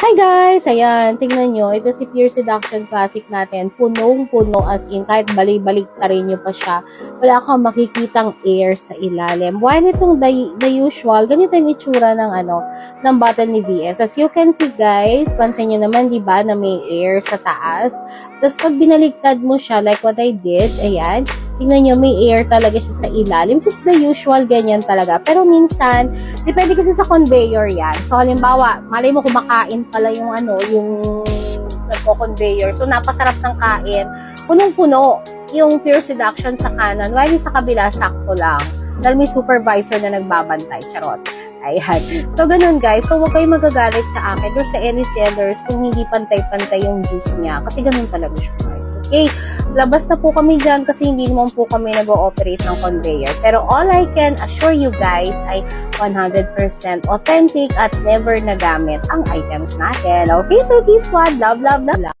Hi guys! Ayan, tingnan nyo. Ito si Pure Seduction Classic natin. Punong-puno as in. Kahit balik-balik ta rin nyo pa siya. Wala kang makikitang air sa ilalim. While itong the, the usual, ganito yung itsura ng ano, ng bottle ni VS. As you can see guys, pansin nyo naman, di ba, na may air sa taas. Tapos pag binaliktad mo siya, like what I did, ayan, tingnan nyo, may air talaga siya sa ilalim. Just the usual, ganyan talaga. Pero minsan, depende kasi sa conveyor yan. So, halimbawa, malay mo kumakain pala yung ano, yung nagko-conveyor. So, napasarap ng kain. Punong-puno yung pure seduction sa kanan. While sa kabila, sakto lang. Dahil may supervisor na nagbabantay. Charot. Ayan. So, ganun guys. So, huwag kayong magagalit sa akin or sa any sellers kung hindi pantay-pantay yung juice niya. Kasi ganun talaga siya guys. Okay? Labas na po kami dyan kasi hindi naman po kami nag-ooperate ng conveyor. Pero all I can assure you guys ay 100% authentic at never nagamit ang items natin. Okay? So, Squad, love, love. love.